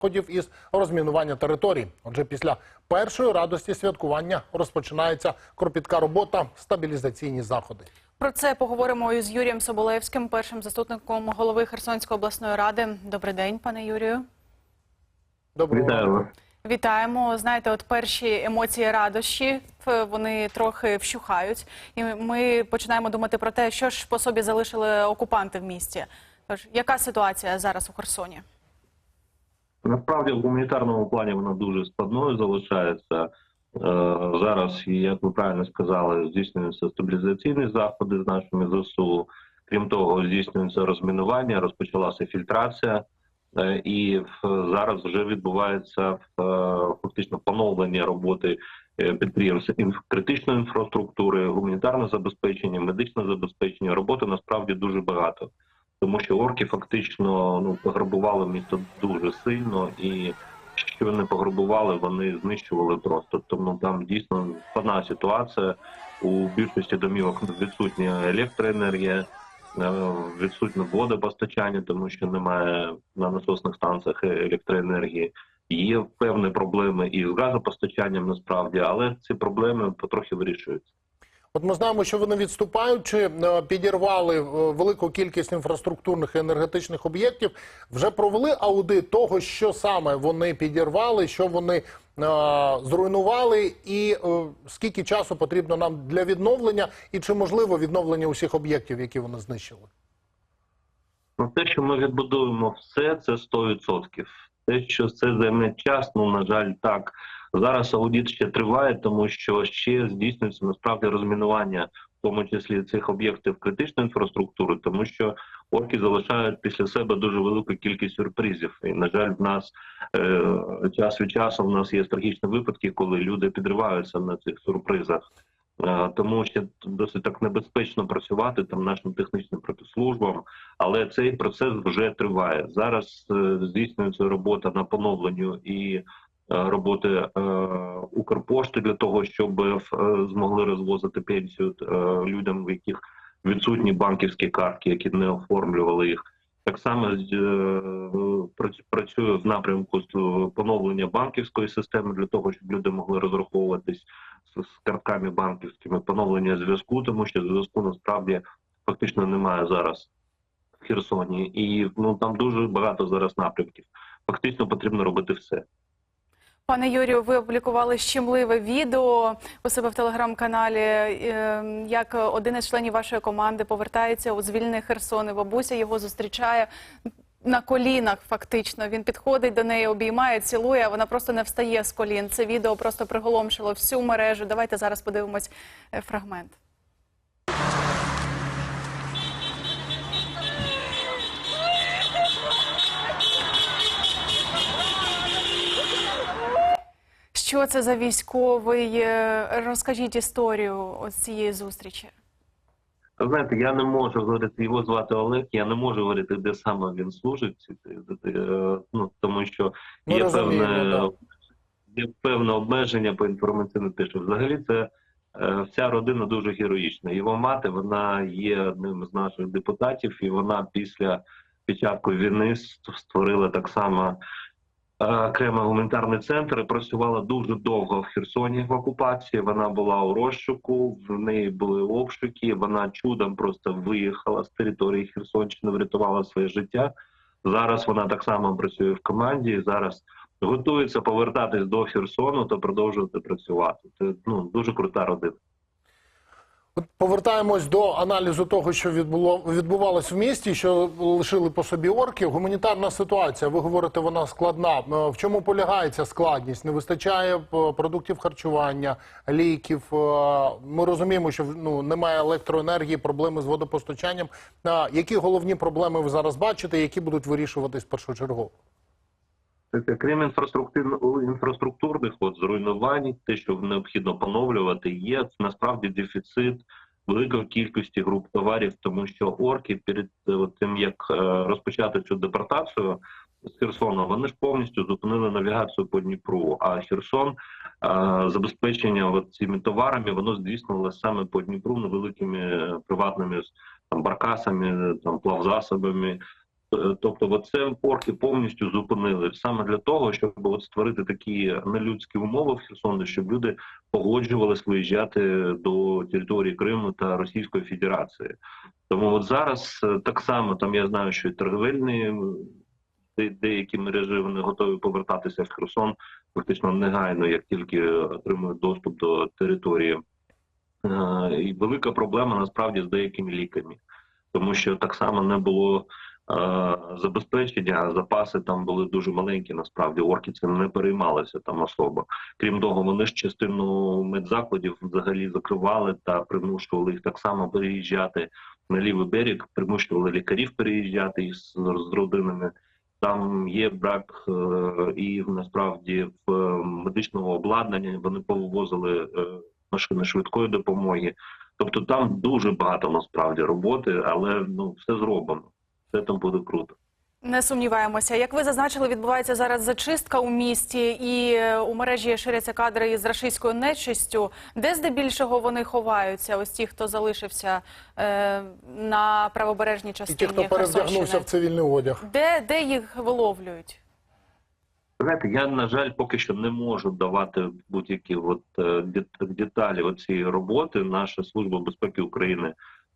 заходів із розмінування територій. Отже, після першої радості святкування розпочинається кропітка робота, стабілізаційні заходи. Про це поговоримо із Юрієм Соболевським, першим заступником голови Херсонської обласної ради. Добрий день, пане Юрію. Доброго Вітаю. Вітаємо. Знаєте, от перші емоції радощі вони трохи вщухають, і ми починаємо думати про те, що ж по собі залишили окупанти в місті. Тож, яка ситуація зараз у Херсоні? Насправді в гуманітарному плані вона дуже складною залишається. Е, Зараз, як ви правильно сказали, здійснюються стабілізаційні заходи з нашими ЗСУ. Крім того, здійснюється розмінування, розпочалася фільтрація, Е, і зараз вже відбувається е, фактично поновлення роботи підприємств критичної інфраструктури, гуманітарне забезпечення, медичне забезпечення. Роботи насправді дуже багато. Тому що орки фактично ну пограбували місто дуже сильно, і що не пограбували, вони знищували просто. Тому там дійсно складна ситуація. У більшості домівок відсутня електроенергія, е, відсутнє водопостачання, тому що немає на насосних станціях електроенергії. Є певні проблеми і з газопостачанням насправді, але ці проблеми потрохи вирішуються. От ми знаємо, що вони відступаючи, е, підірвали е, велику кількість інфраструктурних і енергетичних об'єктів. Вже провели аудит того, що саме вони підірвали, що вони е, зруйнували, і скільки часу потрібно нам для відновлення, і чи можливо відновлення усіх об'єктів, які вони знищили. Ну, те, що ми відбудуємо все, це 100%. Те, що це займе час, ну на жаль, так зараз аудит ще триває, тому що ще здійснюється насправді розмінування, в тому числі цих об'єктів критичної інфраструктури, тому що орки залишають після себе дуже велику кількість сюрпризів. І на жаль, в нас е, час від часу в нас є трагічні випадки, коли люди підриваються на цих сюрпризах. Е, Тому що досить так небезпечно працювати там нашим технічним протислужбам, але цей процес вже триває. Зараз е, здійснюється робота на поновленню і роботи е, Укрпошти для того, щоб е, змогли розвозити пенсію е, людям, в яких відсутні банківські картки, які не оформлювали їх. Так само е, працює в напрямку е, поновлення банківської системи для того, щоб люди могли розраховуватись з картками банківськими, поновлення зв'язку, тому що зв'язку насправді фактично немає зараз в Херсоні, і ну там дуже багато зараз напрямків. Фактично потрібно робити все. Пане Юрію, ви опублікували щемливе відео у себе в телеграм-каналі. е, Як один із членів вашої команди повертається у звільнений Херсон, і бабуся його зустрічає на колінах. Фактично він підходить до неї, обіймає, цілує. а Вона просто не встає з колін. Це відео просто приголомшило всю мережу. Давайте зараз подивимось е, фрагмент. Що це за військовий? Е, Розкажіть історію цієї зустрічі. Знаєте, я не можу говорити його звати Олег. Я не можу говорити, де саме він служить, е, ну тому що є розуміємо, певне да. є певне обмеження по інформаційному те, що взагалі це е, вся родина дуже героїчна. Його мати вона є одним з наших депутатів, і вона після початку війни створила так само. Е, Окремий гуманітарний центр і працювала дуже довго в Херсоні в окупації. Вона була у розшуку, в неї були обшуки. Вона чудом просто виїхала з території Херсонщини, врятувала своє життя. Зараз вона так само працює в команді. Зараз готується повертатись до Херсону та продовжувати працювати. Це ну дуже крута родина. Повертаємось до аналізу того, що відбуло відбувалось в місті, що лишили по собі орки. Гуманітарна ситуація. Ви говорите, вона складна. Е, В чому полягає ця складність? Не вистачає е, продуктів харчування, ліків. Е, Ми розуміємо, що ну немає електроенергії, проблеми з водопостачанням. Які головні проблеми ви зараз бачите, які будуть вирішуватись першочергово? Це, Крім інфраструктур, інфраструктурних от, зруйнувань, те, що необхідно поновлювати, є насправді дефіцит великої кількості груп товарів, тому що орки перед е, от тим, як е, розпочати цю депортацію з Херсону, вони ж повністю зупинили навігацію по Дніпру. А Херсон е, забезпечення от цими товарами воно здійснювалося саме по Дніпру невеликими е, приватними там баркасами, там плавзасобами. Е, Тобто, оце орки повністю зупинили саме для того, щоб от створити такі нелюдські умови в Херсоні, щоб люди погоджувались виїжджати до території Криму та Російської Федерації. Тому от зараз е, так само там я знаю, що і торговельні де- деякі мережі вони готові повертатися в Херсон фактично негайно, як тільки отримують доступ до території. Е, І велика проблема насправді з деякими ліками, тому що так само не було забезпечення, запаси там були дуже маленькі. Насправді орки цим не переймалися там особо. Крім того, вони ж частину медзакладів взагалі закривали та примушували їх так само переїжджати на лівий берег, примушували лікарів переїжджати із з родинами. Там є брак е, і насправді в е, медичного обладнання. Вони повозили е, машини швидкої допомоги. Тобто там дуже багато насправді роботи, але ну все зроблено. Все там буде круто. Не сумніваємося. Як ви зазначили, відбувається зараз зачистка у місті, і е, у мережі ширяться кадри із рашистською нечистю. Де здебільшого вони ховаються? Ось ті, хто залишився е, на правобережній І частині ті, хто перевдягнувся в цивільний одяг. Де, де їх виловлюють? Знаєте, я на жаль поки що не можу давати будь-які от е, деталі цієї роботи. Наша служба безпеки України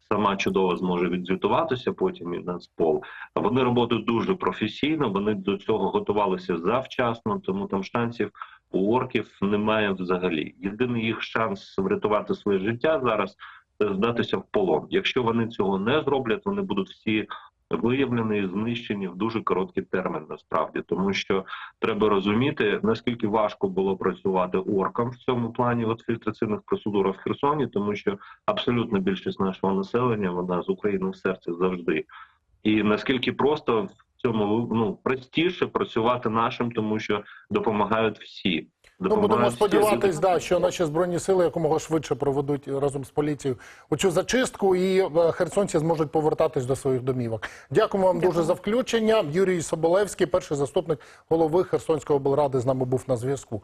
сама чудово зможе відзвітуватися потім і Нацпол. Вони працюють дуже професійно. Вони до цього готувалися завчасно, тому там шансів у орків немає взагалі. Єдиний їх шанс врятувати своє життя зараз здатися в полон. Якщо вони цього не зроблять, вони будуть всі виявлені і знищені в дуже короткий термін, насправді, тому що треба розуміти наскільки важко було працювати оркам в цьому плані от фільтраційних процедур в Херсоні, тому що абсолютна більшість нашого населення вона з України в серці завжди. І наскільки просто в цьому ну простіше працювати нашим, тому що допомагають всі. Ну, будемо сподіватися, сподіватись, да, що наші збройні сили якомога швидше проведуть разом з поліцією оцю зачистку, і е, херсонці зможуть повертатись до своїх домівок. Дякуємо вам дуже за включення. Юрій Соболевський, перший заступник голови Херсонської облради, з нами був на зв'язку.